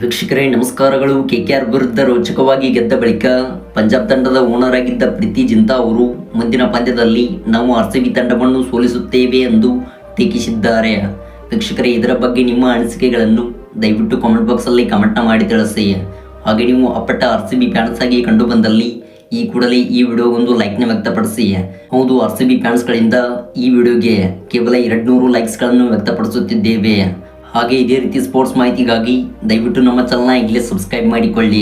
ವೀಕ್ಷಕರೇ, ನಮಸ್ಕಾರಗಳು. K K R ವಿರುದ್ಧ ರೋಚಕವಾಗಿ ಗೆದ್ದ ಬಳಿಕ ಪಂಜಾಬ್ ತಂಡದ ಓನರ್ ಆಗಿದ್ದ ಪ್ರೀತಿ ಜಿಂತಾ ಅವರು ಮುಂದಿನ ಪಂದ್ಯದಲ್ಲಿ ನಾವು ಆರ್ ಸಿ ಬಿ ತಂಡವನ್ನು ಸೋಲಿಸುತ್ತೇವೆ ಎಂದು ಟೀಕಿಸಿದ್ದಾರೆ. ವೀಕ್ಷಕರೇ, ಇದರ ಬಗ್ಗೆ ನಿಮ್ಮ ಅನಿಸಿಕೆಗಳನ್ನು ದಯವಿಟ್ಟು ಕಾಮೆಂಟ್ ಬಾಕ್ಸಲ್ಲಿ ಕಮೆಂಟ್ನ ಮಾಡಿ ತಿಳಿಸಿ. ಹಾಗೆ ನೀವು ಅಪ್ಪಟ ಆರ್ ಸಿ ಬಿ ಫ್ಯಾನ್ಸ್ ಆಗಿ ಕಂಡು ಬಂದಲ್ಲಿ ಈ ಕೂಡಲೇ ಈ ವಿಡಿಯೋಗೊಂದು ಲೈಕ್ನ ವ್ಯಕ್ತಪಡಿಸಿ. ಹೌದು ಆರ್ ಸಿ ಬಿ ಫ್ಯಾನ್ಸ್ಗಳಿಂದ ಈ ವಿಡಿಯೋಗೆ ಕೇವಲ ಎರಡ್ನೂರು ಲೈಕ್ಸ್ಗಳನ್ನು ವ್ಯಕ್ತಪಡಿಸುತ್ತಿದ್ದೇವೆ. ಹಾಗೆ ಇದೇ ರೀತಿ ಸ್ಪೋರ್ಟ್ಸ್ ಮಾಹಿತಿಗಾಗಿ ದಯವಿಟ್ಟು ನಮ್ಮ ಚಾನಲ್ನ ಈಗಲೇ ಸಬ್ಸ್ಕ್ರೈಬ್ ಮಾಡಿಕೊಳ್ಳಿ.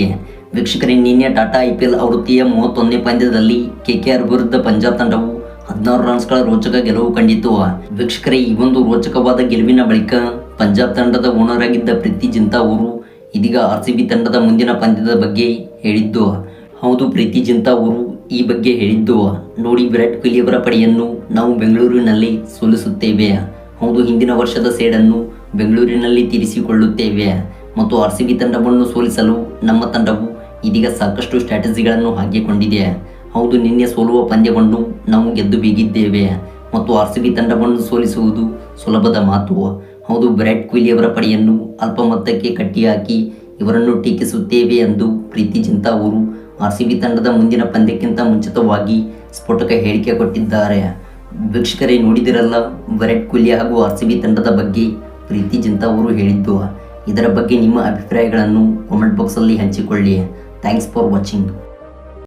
ವೀಕ್ಷಕರೇ, ನಿನ್ನೆ ಟಾಟಾ ಐ ಪಿ ಎಲ್ ಆವೃತ್ತಿಯ ಮೂವತ್ತೊಂದನೇ ಪಂದ್ಯದಲ್ಲಿ ಕೆ ಕೆ ಆರ್ ವಿರುದ್ಧ ಪಂಜಾಬ್ ತಂಡವು ಹದಿನಾರು ರನ್ಸ್ಗಳ ರೋಚಕ ಗೆಲುವು ಕಂಡಿತು. ವೀಕ್ಷಕರೇ, ಈ ಒಂದು ರೋಚಕವಾದ ಗೆಲುವಿನ ಬಳಿಕ ಪಂಜಾಬ್ ತಂಡದ ಓನರ್ ಆಗಿದ್ದ ಪ್ರೀತಿ ಜಿಂತಾ ಅವರು ಇದೀಗ ಆರ್ ಸಿ ಬಿ ತಂಡದ ಮುಂದಿನ ಪಂದ್ಯದ ಬಗ್ಗೆ ಹೇಳಿದ್ದು. ಹೌದು, ಪ್ರೀತಿ ಜಿಂತಾ ಅವರು ಈ ಬಗ್ಗೆ ಹೇಳಿದ್ದು. ನೋಡಿ ವಿರಾಟ್ ಕೊಹ್ಲಿ ಅವರ ಪಡೆಯನ್ನು ನಾವು ಬೆಂಗಳೂರಿನಲ್ಲಿ ಸೋಲಿಸುತ್ತೇವೆ. ಹೌದು, ಹಿಂದಿನ ವರ್ಷದ ಸೇಡನ್ನು ಬೆಂಗಳೂರಿನಲ್ಲಿ ತೀರಿಸಿಕೊಳ್ಳುತ್ತೇವೆ. ಮತ್ತು ಆರ್ ಸಿ ಬಿ ತಂಡವನ್ನು ಸೋಲಿಸಲು ನಮ್ಮ ತಂಡವು ಇದೀಗ ಸಾಕಷ್ಟು ಸ್ಟ್ರಾಟಜಿಗಳನ್ನು ಹಾಕಿಕೊಂಡಿದೆ. ಹೌದು, ನಿನ್ನೆ ಸೋಲುವ ಪಂದ್ಯವನ್ನು ನಾವು ಗೆದ್ದು ಬೀಗಿದ್ದೇವೆ. ಮತ್ತು ಆರ್ ಸಿ ಬಿ ತಂಡವನ್ನು ಸೋಲಿಸುವುದು ಸುಲಭದ ಮಾತು. ಹೌದು ವಿರಾಟ್ ಕೊಹ್ಲಿ ಅವರ ಪಡೆಯನ್ನು ಅಲ್ಪ ಮೊತ್ತಕ್ಕೆ ಕಟ್ಟಿಹಾಕಿ ಇವರನ್ನು ಟೀಕಿಸುತ್ತೇವೆ ಎಂದು ಪ್ರೀತಿ ಜಿಂತಾ ಅವರು ಆರ್ ಸಿ ಬಿ ತಂಡದ ಮುಂದಿನ ಪಂದ್ಯಕ್ಕಿಂತ ಮುಂಚಿತವಾಗಿ ಸ್ಫೋಟಕ ಹೇಳಿಕೆ ಕೊಟ್ಟಿದ್ದಾರೆ. ವೀಕ್ಷಕರೇ ನೋಡಿದಿರಲ್ಲ ವಿರಾಟ್ ಕೊಹ್ಲಿ ಹಾಗೂ ಆರ್ ಸಿ ಬಿ ತಂಡದ ಬಗ್ಗೆ ಪ್ರೀತಿ ಜಿಂತಾ ಅವರು ಹೇಳಿದ್ದು. ಇದರ ಬಗ್ಗೆ ನಿಮ್ಮ ಅಭಿಪ್ರಾಯಗಳನ್ನು ಕಾಮೆಂಟ್ ಬಾಕ್ಸಲ್ಲಿ ಹಂಚಿಕೊಳ್ಳಿ. Thanks for watching